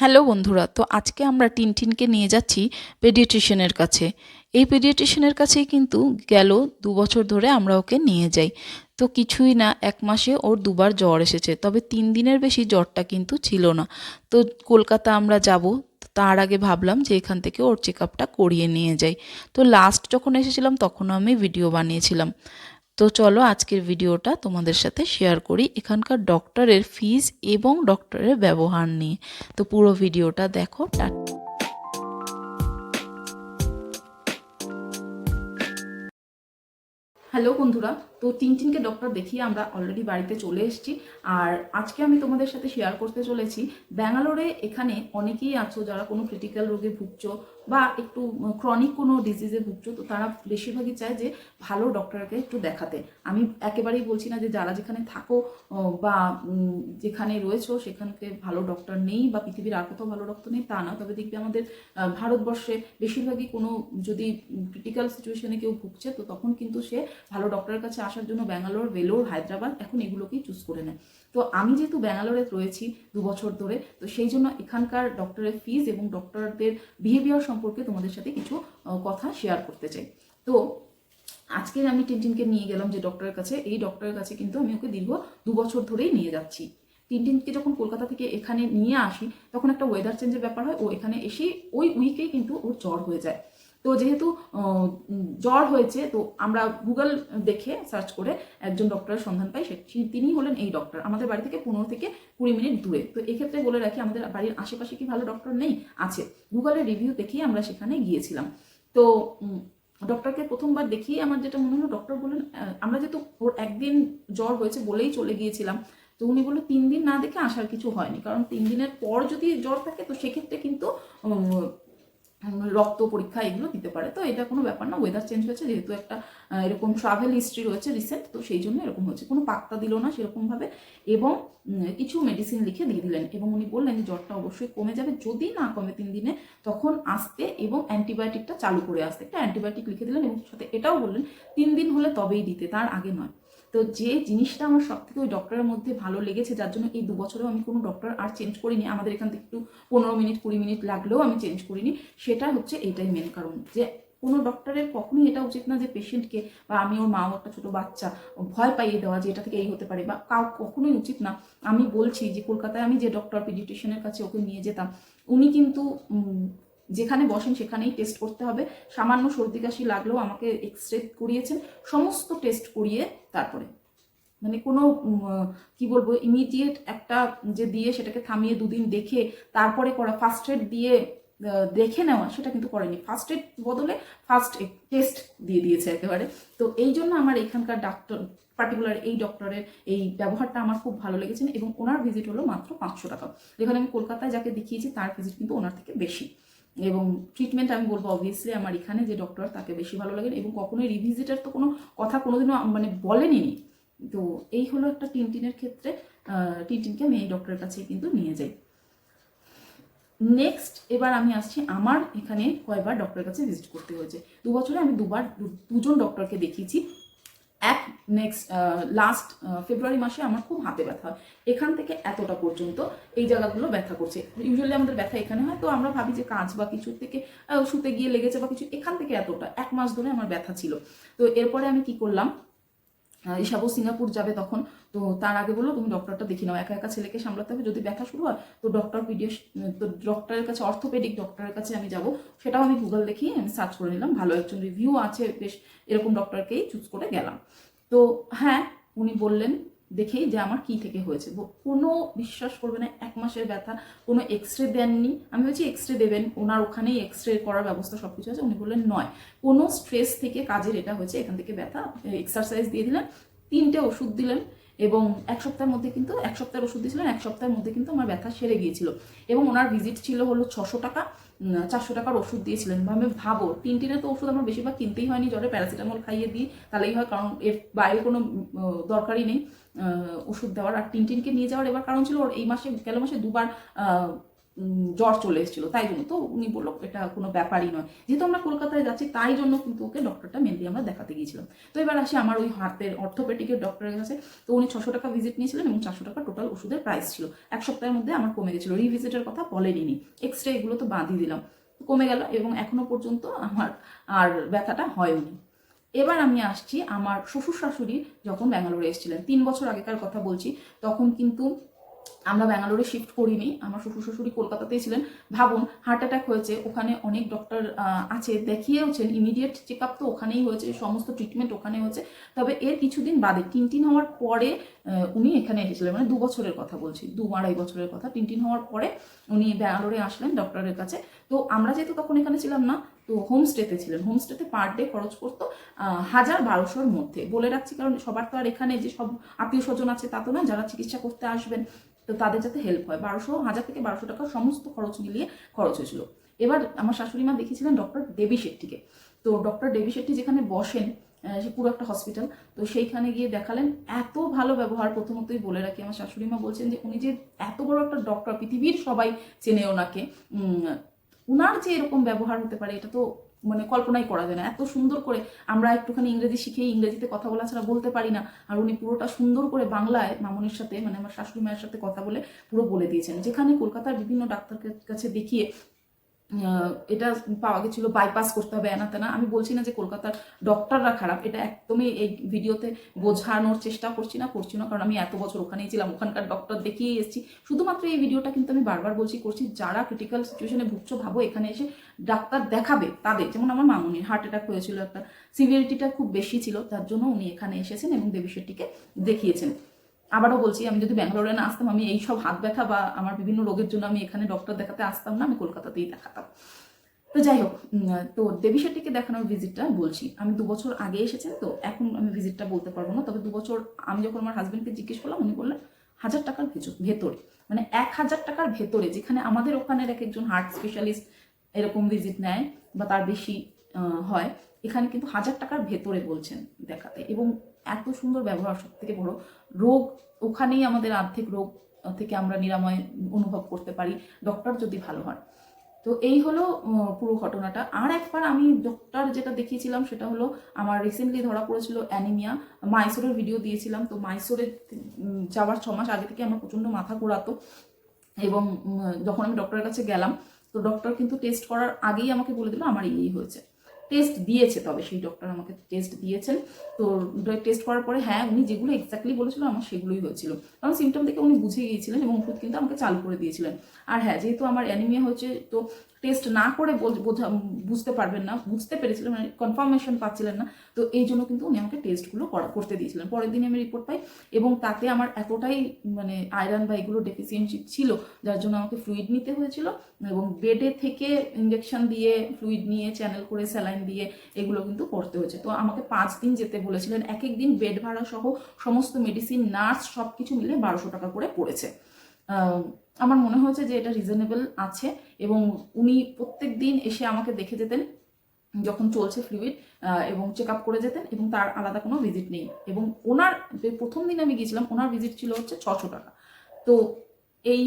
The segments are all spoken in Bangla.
হ্যালো বন্ধুরা, তো আজকে আমরা টিনটিনকে নিয়ে যাচ্ছি পেডিয়াট্রিশিয়ানের কাছে। এই পেডিয়াট্রিশিয়ানের কাছেই কিন্তু গেল দু বছর ধরে আমরা ওকে নিয়ে যাই। তো কিছুই না, এক মাসে ওর দুবার জ্বর এসেছে, তবে তিন দিনের বেশি জ্বরটা কিন্তু ছিল না। তো কলকাতা আমরা যাব, তার আগে ভাবলাম যে এখান থেকে ওর চেক আপটা করিয়ে নিয়ে যাই। তো লাস্ট যখন এসেছিলাম, তখনও আমি ভিডিও বানিয়েছিলাম। তো চলো আজকের ভিডিওটা তোমাদের সাথে শেয়ার করি এখানকার ডক্টরের ফিজ এবং ডক্টরের ব্যবহার নিয়ে। তো পুরো ভিডিওটা দেখো হ্যালো বন্ধুরা, তো টিনটিনকে ডক্টর দেখিয়ে আমরা অলরেডি বাড়িতে চলে এসেছি। আর আজকে আমি তোমাদের সাথে শেয়ার করতে চলেছি, ব্যাঙ্গালোরে এখানে অনেকেই আছো যারা কোনো ক্রিটিক্যাল রোগে ভুগছো বা একটু ক্রনিক কোনো ডিজিজে ভুগছো, তো তারা বেশিরভাগই চায় যে ভালো ডক্টরকে একটু দেখাতে। আমি একেবারেই বলছি না যে যারা যেখানে থাকো বা যেখানে রয়েছো, সেখানকে ভালো ডক্টর নেই বা পৃথিবীর আর কোথাও ভালো ডক্টর নেই, তা না। তবে দেখবে আমাদের ভারতবর্ষে বেশিরভাগই কোনো যদি ক্রিটিক্যাল সিচুয়েশনে কেউ ভুগছে, তো তখন কিন্তু সে ভালো ডক্টরের কাছে আসার জন্য ব্যাঙ্গালোর, ভেলোর, হায়দ্রাবাদ এখন এগুলোকেই চুজ করে নেয়। তো আমি যেহেতু ব্যাঙ্গালোরে রয়েছি দু বছর ধরে, তো সেই জন্য এখানকার ডক্টরের ফিজ এবং ডক্টরদের বিহেভিয়ার তোমাদের সাথে কিছু কথা শেয়ার করতে চাই। তো, আজকে আমি টিনটিনকে নিয়ে গেলাম যে ডক্টরের কাছে। এই ডক্টরের কাছে কিন্তু আমি ওকে দীর্ঘ দু বছর ধরেই নিয়ে যাচ্ছি। টিনটিনকে যখন কলকাতা থেকে এখানে নিয়ে আসি, তখন একটা ওয়েদার চেঞ্জের ব্যাপার হয়। ও এখানে এসে ওই উইকেই কিন্তু ওর জ্বর হয়ে যায়। তো যেহেতু জ্বর হয়েছে, তো আমরা গুগল দেখে সার্চ করে একজন ডক্টরের সন্ধান পাই, সে তিনি হলেন এই ডক্টর। আমাদের বাড়ি থেকে পনেরো থেকে কুড়ি মিনিট দূরে। তো এক্ষেত্রে বলে রাখি, আমাদের বাড়ির আশেপাশে কি ভালো ডক্টর নেই? আছে। গুগলের রিভিউ দেখেই আমরা সেখানে গিয়েছিলাম। তো ডক্টরকে প্রথমবার দেখিয়ে আমার যেটা মনে হলো, ডক্টর বললেন আমরা যেহেতু ওর একদিন জ্বর হয়েছে বলেই চলে গিয়েছিলাম, তো উনি বলল, তিন দিন না দেখে আসার কিছু হয়নি। কারণ তিন দিনের পর যদি জ্বর থাকে, তো সেক্ষেত্রে কিন্তু রক্ত পরীক্ষা এগুলো দিতে পারে। তো এটা কোনো ব্যাপার না ওয়েদার চেঞ্জ হয়েছে, যেহেতু একটা এরকম ট্রাভেল হিস্ট্রি রয়েছে রিসেন্ট তো সেই জন্য এরকম হচ্ছে কোনো পাত্তা দিল না সেরকমভাবে এবং কিছু মেডিসিন লিখে দিয়ে দিলেন এবং উনি বললেন যে জ্বরটা অবশ্যই কমে যাবে, যদি না কমে তিন দিনে তখন আসতে এবং অ্যান্টিবায়োটিকটা চালু করে আসতে। একটা অ্যান্টিবায়োটিক লিখে দিলেন এবং সাথে এটাও বললেন, তিন দিন হলে তবেই দিতে, তার আগে নয়। তো যে জিনিসটা আমার সব থেকে ওই ডক্টরের মধ্যে ভালো লেগেছে, যার জন্য এই দু বছরেও আমি কোনো ডক্টর আর চেঞ্জ করিনি। আমাদের এখান থেকে একটু পনেরো মিনিট, কুড়ি মিনিট লাগলেও আমি চেঞ্জ করিনি। সেটা হচ্ছে এটাই মেন কারণ যে কোনো ডক্টরের কখনোই এটা উচিত না যে পেশেন্টকে বা আমি ওর মা একটা ছোটো বাচ্চা, ভয় পাইয়ে দেওয়া যে এটা থেকে এই হতে পারে বা কাউ কখনোই উচিত না। আমি বলছি যে কলকাতায় আমি যে ডক্টর পিডিটিশিয়ানের কাছে ওকে নিয়ে যেতাম, উনি কিন্তু যেখানে বসেন সেখানেই টেস্ট করতে হবে। সামান্য সর্দি কাশি লাগলেও আমাকে এক্স রে করিয়েছেন। সমস্ত টেস্ট করিয়ে তারপরে। মানে কোনো কি বলব ইমিডিয়েট একটা যে দিয়ে সেটাকে থামিয়ে দুদিন দেখে তারপরে করা ফার্স্ট এড দিয়ে দেখে নেওয়া, সেটা কিন্তু করেনি। ফার্স্ট এড বদলে ফার্স্ট এড টেস্ট দিয়ে দিয়েছে একেবারে। তো এই জন্য আমার এখানকার ডাক্তার পার্টিকুলার এই ডক্টরের এই ব্যবহারটা আমার খুব ভালো লেগেছে। এবং ওনার ভিজিট হলো মাত্র পাঁচশো টাকা। যেখানে আমি কলকাতায় যাকে দেখিয়েছি, তার ভিজিট কিন্তু ওনার থেকে বেশি। এবং ট্রিটমেন্ট আমি বলব অবভিয়াসলি আমার এখানে যে ডক্টর তাকে বেশি ভালো লাগে এবং কখনোই রিভিজিটের তো কোনো কথা কোনোদিনও মানে বলেনি। তো এই হলো একটা টিনটিনের ক্ষেত্রে টিনটিনকে আমি এই ডক্টরের কাছে কিন্তু নিয়ে যাই। নেক্সট এবার আমি আসছি আমার এখানে কয়বার ডক্টরের কাছে ভিজিট করতে হয়েছে। দু বছরে আমি দুবার দুজন ডক্টরকে দেখিয়েছি। এক নেক্সট লাস্ট ফেব্রুয়ারি মাসে আমার খুব হাতে ব্যথা হয়। এখান থেকে এতটা পর্যন্ত এই জায়গাগুলো ব্যথা করছে। ইউজুয়ালি আমাদের ব্যথা এখানে হয়, তো আমরা ভাবি যে কাজ বা কিছুর থেকে শুতে গিয়ে লেগেছে বা কিছু, এখান থেকে এতটা, এক মাস ধরে আমার ব্যথা ছিল। তো এরপরে আমি কি করলাম ইসাবো সিঙ্গাপুর যাবে তখন। তো তার আগে বলল, তুমি ডক্টরটা দেখি নাও। একা একা ছেলেকে সামলাতে হবে। যদি ব্যথা শুরু হয়, তো ডক্টর পিডিএস তো ডক্টরের কাছে অর্থোপেডিক ডক্টরের কাছে আমি যাব। সেটাও আমি গুগল দেখি আমি সার্চ করে নিলাম। ভালো একজন রিভিউ আছে, বেশ এরকম ডক্টরকেই চুজ করে গেলাম। তো হ্যাঁ উনি বললেন দেখেই যে আমার কি থেকে হয়েছে। কোনো বিশ্বাস করবে না, এক মাসের ব্যথা, কোনো এক্স রে দেননি। আমি বলছি এক্স রে দেবেন, ওনার ওখানেই এক্স রে করার ব্যবস্থা সব কিছু আছে, উনি বললেন নয়। কোনো স্ট্রেস থেকে কাজের এটা হয়েছে, এখান থেকে ব্যথা এক্সারসাইজ দিয়ে দিলেন, তিনটে ওষুধ দিলেন এবং এক সপ্তাহের মধ্যে কিন্তু, এক সপ্তাহের ওষুধ দিয়েছিলেন, এক সপ্তাহের মধ্যে কিন্তু আমার ব্যথা সেরে গিয়েছিল। এবং ওনার ভিজিট ছিল হলো ছশো টাকা চারশো টাকার ওষুধ দিয়েছিলেন। আমি ভাবো তিন টিনে তো ওষুধ আমার বেশিরভাগ কিনতেই হয়নি, জ্বরে প্যারাসিটামল খাইয়ে দিই, তাহলেই হয়, কারণ এর বাইরে কোনো দরকারই নেই ওষুধ দেওয়ার। আর টিনটিনকে নিয়ে যাওয়ার এবার কারণ ছিল, ওর এই মাসে, গেল মাসে দুবার জ্বর চলে এসেছিল, তাই জন্য। তো উনি বলল, এটা কোনো ব্যাপারই নয়। যেহেতু আমরা কলকাতায় যাচ্ছি, তাই জন্য কিন্তু ওকে ডক্টরটা মেনলি আমরা দেখাতে গিয়েছিলাম। তো এবার আসি আমার ওই হাতের অর্থোপেটিকের ডক্টরের কাছে। তো উনি ছশো টাকা ভিজিট নিয়েছিলেন এবং চারশো টাকা টোটাল ওষুধের প্রাইস ছিল। এক সপ্তাহের মধ্যে আমার কমে গেছিল। রিভিজিটের কথা বলেনি এক্স রে এগুলো তো বাঁধিয়ে দিলাম। কমে গেল এবং এখনও পর্যন্ত আমার আর ব্যথাটা হয়নি। এবার আমি আসছি আমার শ্বশুর শাশুড়ি যখন ব্যাঙ্গালোরে এসেছিলেন। তিন বছর আগেকার কথা বলছি, তখন কিন্তু আমরা ব্যাঙ্গালোরে শিফট করিনি, আমার শ্বশুর শাশুড়ি কলকাতাতেই ছিলেন। ভাবুন হার্ট অ্যাটাক হয়েছে, ওখানে অনেক ডক্টর আছে, দেখিয়েওছেন ইমিডিয়েট চেক তো ওখানেই হয়েছে, সমস্ত ট্রিটমেন্ট ওখানে হয়েছে। তবে এর কিছুদিন বাদে টিনটিন হওয়ার পরে উনি এখানে এসেছিলেন মানে দু বছরের কথা বলছি, দু আড়াই বছরের কথা। টিনটিন হওয়ার পরে উনি ব্যাঙ্গালোরে আসলেন ডক্টরের কাছে। তো আমরা যেহেতু তখন এখানে ছিলাম না তো হোমস্টেতে ছিলেন। হোমস্টেতে পার ডে খরচ করতো হাজার বারোশোর মধ্যে। বলে রাখছি কারণ সবার তো আর এখানে যে সব আত্মীয় স্বজন আছে তা তো না, যারা চিকিৎসা করতে আসবেন, তো তাদের যাতে হেল্প হয়। বারোশো, হাজার থেকে বারোশো টাকা সমস্ত খরচ মিলিয়ে খরচ হয়েছিল। এবার আমার শাশুড়ি মা দেখিয়েছিলেন ডক্টর দেবী শেট্টিকে। তো ডক্টর দেবী শেট্টি যেখানে বসেন সে পুরো একটা হসপিটাল তো সেইখানে গিয়ে দেখালেন এত ভালো ব্যবহার প্রথমতই বলে রাখি। আমার শাশুড়ি মা বলছেন যে, উনি যে এত বড় একটা ডক্টর পৃথিবীর সবাই চেনে ওনাকে। উনার যে এরকম ব্যবহার হতে পারে, এটা তো মানে কল্পনাই করা যায় না। এত সুন্দর করে আমরা একটুখানি ইংরেজি শিখে ইংরেজিতে কথা বলা ছাড়া বলতে পারি না। আর উনি পুরোটা সুন্দর করে বাংলায় মামনির সাথে মানে আমার শাশুড়ি মায়ের সাথে কথা বলে পুরো বলে দিয়েছেন। যেখানে কলকাতার বিভিন্ন ডাক্তারের কাছে দেখিয়ে এটা পাওয়া গেছিল বাইপাস করতে হবে এনা তেনা আমি বলছি না যে কলকাতার ডক্টররা খারাপ, এটা একদমই এই ভিডিওতে বোঝানোর চেষ্টা করছি না করছি না, কারণ আমি এত বছর ওখানেই ছিলাম, ওখানকার ডক্টর দেখিয়ে এসেছি। শুধুমাত্র এই ভিডিওটা কিন্তু আমি বারবার বলছি, করছি, যারা ক্রিটিক্যাল সিচুয়েশনে ভুগছো, ভাবো এখানে এসে ডাক্তার দেখাবে তাদের। যেমন আমার মামুনির হার্ট অ্যাটাক হয়েছিল, একটা সিভিয়ারিটিটা খুব বেশি ছিল, তার জন্য উনি এখানে এসেছেন এবং দেবী দেখিয়েছেন। আবারও বলছি, আমি যদি ব্যাঙ্গালোরে না আসতাম, আমি এই সব হাত ব্যথা বা আমার বিভিন্ন রোগের জন্য আমি এখানে ডক্টর দেখাতে আসতাম না, আমি কলকাতাতেই দেখাতাম। তো যাই হোক তো দেবী শেট্টিকে দেখানোর ভিজিটটা বলছি, আমি দু বছর আগে এসেছেন, তো এখন আমি ভিজিটটা বলতে পারব না, তবে দু বছর আমি যখন আমার হাজব্যান্ডকে জিজ্ঞেস করলাম, উনি বললেন, হাজার টাকার ভেতর মানে এক হাজার টাকার ভেতরে, যেখানে আমাদের ওখানের এক একজন হার্ট স্পেশালিস্ট এরকম ভিজিট নেয় বা তার বেশি হয়, এখানে কিন্তু হাজার টাকার ভেতরে বলছেন দেখাতে। এবং এত সুন্দর ব্যবহার, সব থেকে বড় রোগ, ওখানেই আমাদের আর্থিক রোগ থেকে আমরা নিরাময় অনুভব করতে পারি ডক্টর যদি ভালো হয় তো এই হলো পুরো ঘটনাটা। আর একবার আমি ডক্টর যেটা দেখিয়েছিলাম সেটা হলো, আমার রিসেন্টলি ধরা পড়েছিল অ্যানিমিয়া মাইসোরের ভিডিও দিয়েছিলাম, তো মাইসোরে যাওয়ার ছ মাস আগে থেকে আমার প্রচণ্ড মাথা ঘোরাতো এবং যখন আমি ডক্টরের কাছে গেলাম, তো ডক্টর কিন্তু টেস্ট করার আগেই আমাকে বলে দিল, আমার এই হয়েছে। টেস্ট দিয়েছে তবে সেই ডক্টর আমাকে টেস্ট দিয়েছেন। তো টেস্ট করার পরে হ্যাঁ উনি যেগুলো এক্স্যাক্টলি বলেছিল আমার সেগুলোই হয়েছিল। কারণ সিমটম দেখে উনি বুঝে গিয়েছিলেন এবং ওষুধ কিন্তু আমাকে চালু করে দিয়েছিলেন। আর হ্যাঁ যেহেতু আমার অ্যানিমিয়া হয়েছে, তো টেস্ট না করে বোঝ- বোঝা বুঝতে পারবেন না, বুঝতে পেরেছিলেন মানে কনফার্মেশন পাচ্ছিলেন না। তো এই জন্য কিন্তু উনি আমাকে টেস্টগুলো করা, করতে দিয়েছিলেন। পরের দিনে আমি রিপোর্ট পাই এবং তাতে আমার এতটাই মানে আয়রন বা এগুলো ডেফিসিয়েন্সি ছিল, যার জন্য আমাকে ফ্লুইড নিতে হয়েছিল এবং বেডে থেকে ইঞ্জেকশন দিয়ে ফ্লুইড নিয়ে চ্যানেল করে স্যালাইন দিয়ে এগুলো কিন্তু করতে হয়েছে। তো আমাকে পাঁচ দিন যেতে বলেছিলেন এক এক দিন বেড ভাড়া সহ সমস্ত মেডিসিন নার্স সব কিছু মিলে বারোশো টাকা করে পড়েছে। আমার মনে হয়েছে যে এটা রিজনেবল আছে এবং উনি প্রত্যেক দিন এসে আমাকে দেখে যেতেন, যখন চলছে ফ্লুইড এবং চেক আপ করে যেতেন এবং তার আলাদা কোনো ভিজিট নেই। এবং ওনার প্রথম দিন আমি গিয়েছিলাম, ওনার ভিজিট ছিল হচ্ছে ছশো টাকা। তো এই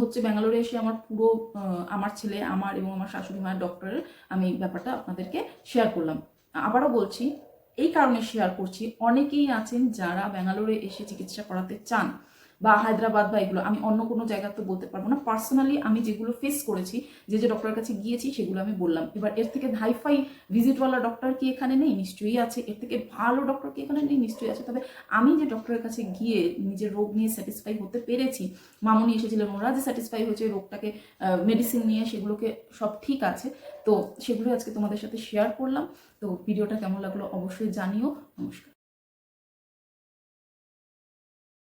হচ্ছে ব্যাঙ্গালোরে এসে আমার পুরো আমার ছেলে, আমার এবং আমার শাশুড়ি মায়ের ডক্টরের আমি ব্যাপারটা আপনাদেরকে শেয়ার করলাম। আবারও বলছি, এই কারণে শেয়ার করছি, অনেকেই আছেন যারা ব্যাঙ্গালোরে এসে চিকিৎসা করাতে চান। বা হায়দ্রাবাদ বা এগুলো, আমি অন্য কোনো জায়গা তো বলতে পারব না। পার্সোনালি আমি যেগুলো ফেস করেছি, যে যে ডক্টরের কাছে গিয়েছি, সেগুলো আমি বললাম। এবার এর থেকে হাইফাই ভিজিটওয়ালা ডক্টর কি এখানে নেই? নিশ্চয়ই আছে। এর থেকে ভালো ডক্টর কি এখানে নেই? নিশ্চয়ই আছে। তবে আমি যে ডক্টরের কাছে গিয়ে নিজের রোগ নিয়ে স্যাটিসফাই হতে পেরেছি, মামনি এসেছিলেন ওরা যে স্যাটিসফাই হয়েছে রোগটাকে মেডিসিন নিয়ে, সেগুলোকে সব ঠিক আছে। তো সেগুলো আজকে তোমাদের সাথে শেয়ার করলাম। তো ভিডিওটা কেমন লাগল অবশ্যই জানিও। নমস্কার।